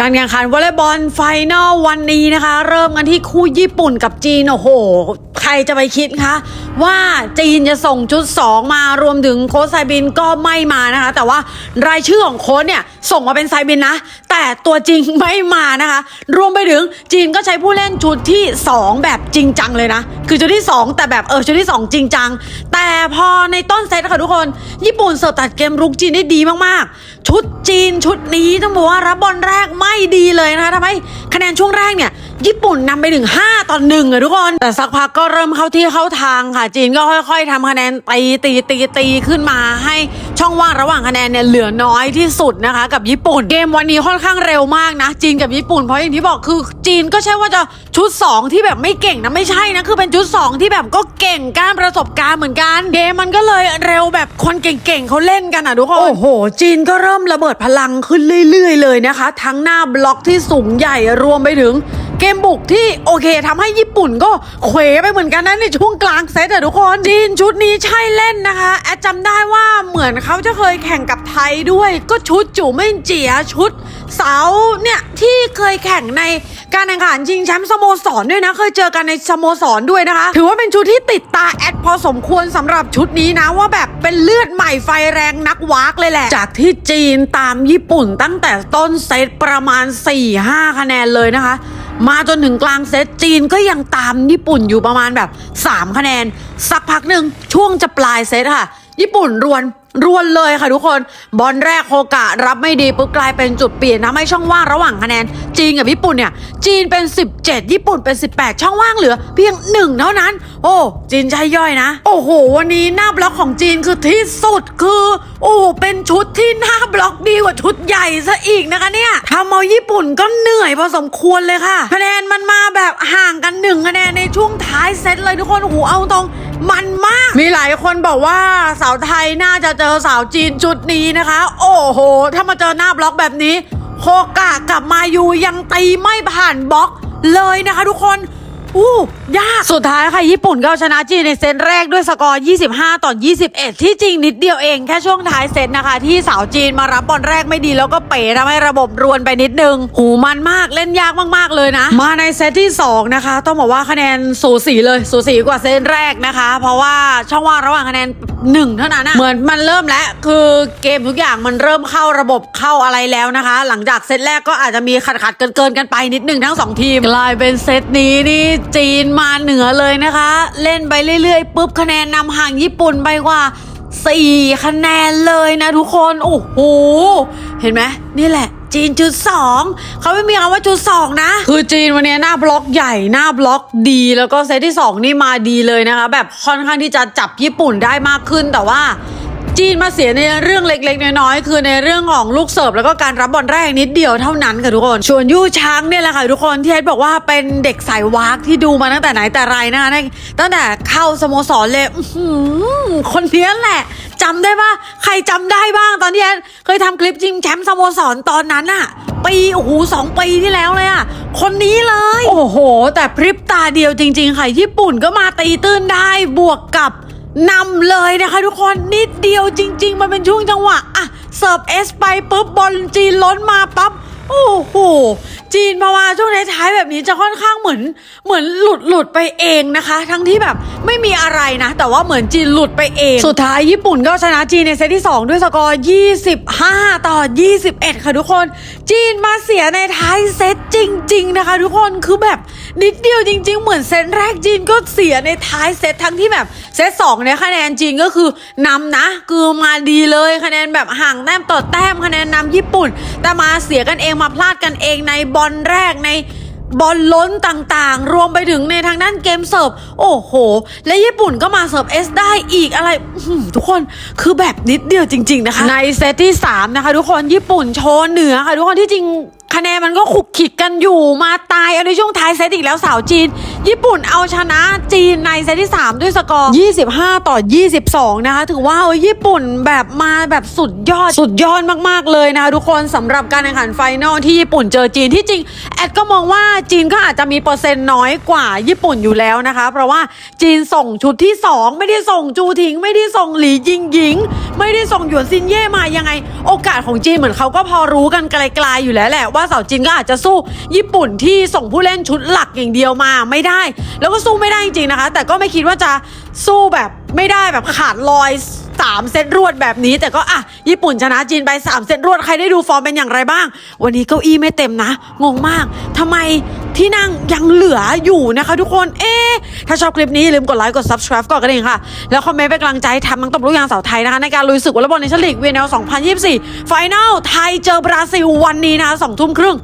การแข่งขันวอลเลย์บอลไฟนอลวันนี้นะคะ เริ่มกันที่คู่ญี่ปุ่นกับจีน โอ้โหใครจะไปคิดคะว่าจีนจะส่งชุด 2 มารวมถึงโค้ชไซบินก็ไม่มานะคะ แต่ว่ารายชื่อของโค้ชเนี่ยส่งมาเป็นไซบินนะ แต่ตัวจริงไม่มานะคะ รวมไปถึงจีนก็ใช้ผู้เล่นชุดที่ 2 แบบจริงจังเลยนะ คือชุดที่ 2 แต่แบบเออชุดที่ 2 จริงจัง แต่พอในต้นเซตค่ะทุกคน ญี่ปุ่นเสิร์ฟตัดเกมรุกจีนได้ดีมากๆ ชุดจีนชุดนี้ต้องบอกว่ารับบอลแรกไม่ดีเลยนะคะทำให้คะแนนช่วงแรกเนี่ย ญี่ปุ่นนำไปถึง 5ต่อหนึ่งอะทุกคน แต่สักพักก็เริ่มเข้าที่เข้าทางค่ะ จีนก็ค่อย ๆทำคะแนนตีตีตีตีขึ้นมาให้ช่องว่างระหว่างคะแนนเนี่ยเหลือน้อยที่สุดนะคะ กับญี่ปุ่นเกมวันนี้ค่อนข้างเร็วมากนะ จีนกับญี่ปุ่นเพราะอย่างที่บอกคือ จีนก็ใช่ว่าจะชุด 2 ที่แบบไม่เก่งนะไม่ใช่นะคือเป็นชุด 2 ที่แบบก็เก่งกานประสบการณ์เหมือนกันเกมมันก็เลยเร็วแบบคนเก่งๆเขาเล่นกันอะทุกคนโอ้โห จีนก็เริ่มระเบิดพลังขึ้นเรื่อย ๆ เลยนะคะ ทั้งหน้าบล็อกที่สูงใหญ่รวมไปถึง เกมบุกที่โอเคทำให้ญี่ปุ่นก็เขวไปเหมือนกันนะในช่วงกลางเซตอะทุกคนจีนชุดนี้ใช่เล่นนะคะแอดจำได้ว่าเหมือนเขาจะเคยแข่งกับไทยด้วย ก็ชุดจู่ไม่เจียชุดเสาเนี่ยที่เคยแข่งในการแข่งขันชิงแชมป์สโมสรด้วยนะ เคยเจอกันในสโมสรด้วยนะคะ ถือว่าเป็นชุดที่ติดตาแอดพอสมควรสำหรับชุดนี้นะว่าแบบเป็นเลือดใหม่ไฟแรงนักวากเลยแหละ จากที่จีนตามญี่ปุ่นตั้งแต่ต้นเซตประมาณ 4-5 คะแนนเลยนะคะ มาจนถึงกลางเซตจีนก็ยังตามญี่ปุ่นอยู่ประมาณแบบ 3 คะแนน สักพักหนึ่งช่วงจะปลายเซตค่ะ ญี่ปุ่นรวน รวนเลยค่ะทุกคนบอลแรกโคกะรับไม่ดีปุ๊บกลายเป็นจุดเปลี่ยนทำให้ช่องว่างระหว่างคะแนน จีนกับญี่ปุ่นเนี่ย จีนเป็น 17 ญี่ปุ่นเป็น 18 ช่องว่างเหลือ เพียงหนึ่งเท่านั้น โอ้จีนใช้ย่อยนะ โอ้โห วันนี้หน้าบล็อกของจีนคือที่สุดคือ โอ้เป็นชุดที่หน้าบล็อกดีกว่าชุดใหญ่ซะอีกนะคะเนี่ยทำเอาญี่ปุ่นก็เหนื่อยพอสมควรเลยค่ะ คะแนนมันมาแบบห่างกันหนึ่งคะแนนในช่วงท้ายเซตเลยทุกคนโอ้โหเอาตรง มันมาก มีหลายคนบอกว่าสาวไทยน่าจะเจอสาวจีนชุดนี้นะคะ โอ้โห ถ้ามาเจอหน้าบล็อกแบบนี้ โคกะกับมายูยังตีไม่ผ่านบล็อกเลยนะคะทุกคน อู้ยาก สุดท้ายค่ะ ญี่ปุ่นก็เอาชนะจีนในเซตแรกด้วยสกอร์ 25 ต่อ 21 ที่จริงนิดเดียวเองแค่ช่วงท้ายเซตนะคะ ที่สาวจีนมารับบอลแรกไม่ดีแล้วก็เป๋ทำให้ระบบรวนไปนิดนึง หูมันมากเล่นยากมาก ๆ เลยนะ มาในเซตที่ 2 นะคะ ต้องบอกว่าคะแนนสูสีเลยสูสีกว่าเซตแรกนะคะ เพราะว่าช่องว่างระหว่างคะแนนหนึ่งเท่านั้นนะเหมือนมันเริ่มแล้วคือเกมทุกอย่างมันเริ่มเข้าระบบเข้าอะไรแล้วนะคะ หลังจากเซตแรกก็อาจจะมีขัดขัดๆเกินเกินๆกันไปนิดนึงทั้งสองทีมกลายเป็นเซตนี้นี่จีนมาเหนือเลยนะคะ เล่นไปเรื่อยๆปุ๊บคะแนนนำห่างญี่ปุ่นไปกว่า4คะแนนเลยนะทุกคน โอ้โห เห็นไหมนี่แหละ จีนจุดสองเขาไม่มีคำว่าจุดสองนะ คือจีนวันนี้หน้าบล็อกใหญ่หน้าบล็อกดี แล้วก็เซตที่2นี่มาดีเลยนะคะ แบบค่อนข้างที่จะจับญี่ปุ่นได้มากขึ้นแต่ว่า จีนมาเสียในเรื่องเล็กๆ น้อยๆ คือในเรื่องของลูกเสิร์ฟแล้วก็การรับบอลแรกนิดเดียวเท่านั้นค่ะทุกคนส่วนยู่ช้างเนี่ยแหละค่ะทุกคนที่เอ็ดบอกว่าเป็นเด็กสายวากที่ดูมาตั้งแต่ไหนแต่ไรนะคะตั้งแต่เข้าสโมสรเลยคนเนี้ยแหละจำได้ปะใครจำได้บ้างตอนที่เอ็ดเคยทำคลิปจิมแชมป์สโมสรตอนนั้นอะปีโอ้โหสองปีที่แล้วเลยอะคนนี้เลย โอ้โห แต่พริบตาเดียวจริง ๆ ค่ะญี่ปุ่นก็มาตีตื้นได้บวกกับ นำเลยนะคะทุกคนนิดเดียวจริง ๆ มันเป็นช่วงจังหวะอะเสิร์ฟเอสไปปุ๊บบอลจีนล้นมาปั๊บโอ้โหจีนพอมาช่วงท้ายแบบนี้จะค่อนข้างเหมือน เหมือนหลุดหลุดไปเองนะคะ ทั้งที่แบบไม่มีอะไรนะ แต่ว่าเหมือนจีนหลุดไปเอง สุดท้ายญี่ปุ่นก็ชนะจีนในเซตที่ 2 ด้วยสกอร์ 25 ต่อ 21 ค่ะทุกคน จีนมาเสียในท้ายเซตจริง ๆ นะคะ ทุกคนคือแบบนิดเดียวจริง ๆ เหมือนเซตแรกจีนก็เสียในท้ายเซตทั้งที่แบบเซตสองเนี่ยคะแนนจีนก็คือนำนะคือมาดีเลยคะแนนแบบห่างแต้มต่อแต้มคะแนนนำญี่ปุ่น แต่มาเสียกันเองมาพลาดกันเองในบอลแรกในบอลล้นต่างๆ รวมไปถึงในทางด้านเกมเสิร์ฟ โอ้โห และญี่ปุ่นก็มาเสิร์ฟเอสได้อีกอะไรทุกคนคือแบบนิดเดียวจริง ๆ นะคะ ในเซตที่ 3 นะคะ ทุกคนญี่ปุ่นโชว์เหนือค่ะ ทุกคนที่จริง คะแนนมันก็ขุกขิดกันอยู่มาตายเอาในช่วงท้ายเซตอีกแล้วสาวจีน ญี่ปุ่นเอาชนะจีนในเซตที่ 3 ด้วยสกอร์ 25 ต่อ 22 นะคะถือว่าเออญี่ปุ่นแบบมาแบบสุดยอดสุดยอดมากๆเลยนะคะทุกคนสำหรับการแข่งขันไฟนอลที่ญี่ปุ่นเจอจีนที่จริงแอดก็มองว่าจีนก็อาจจะมีเปอร์เซ็นต์น้อยกว่าญี่ปุ่นอยู่แล้วนะคะ เพราะว่าจีนส่งชุดที่ 2 ไม่ได้ส่งจูทิง ไม่ได้ส่งหลีจิงหญิง ไม่ได้ส่งหยวนซินเย่มายังไง โอกาสของจีนเหมือนเขาก็พอรู้กันไกลๆอยู่แล้วแหละว่าว่าเสาจีนก็อาจจะสู้ญี่ปุ่นที่ส่งผู้เล่นชุดหลักอย่างเดียวมาไม่ได้ แล้วก็สู้ไม่ได้จริงๆนะคะ แต่ก็ไม่คิดว่าจะสู้แบบไม่ได้แบบขาดลอย3เซตรวดแบบนี้ แต่ก็อะญี่ปุ่นชนะจีนไป 3 เซตรวด ใครได้ดูฟอร์มเป็นอย่างไรบ้าง วันนี้เก้าอี้ไม่เต็มนะ งงมากทำไม ที่นั่งยังเหลืออยู่นะคะทุกคน เอ๊ถ้าชอบคลิปนี้อย่าลืมกดไลค์กด subscribe ก่อนกันเองค่ะ แล้วคอมเมนต์เป็นกำลังใจทำมังตบลูกยางสาวไทยนะคะ ในการลุยศึกวอลเลย์บอลในชลีกเวียนเอล2024 ไฟแนลไทยเจอบราซิลวันนี้นะคะ2ทุ่มครึ่ง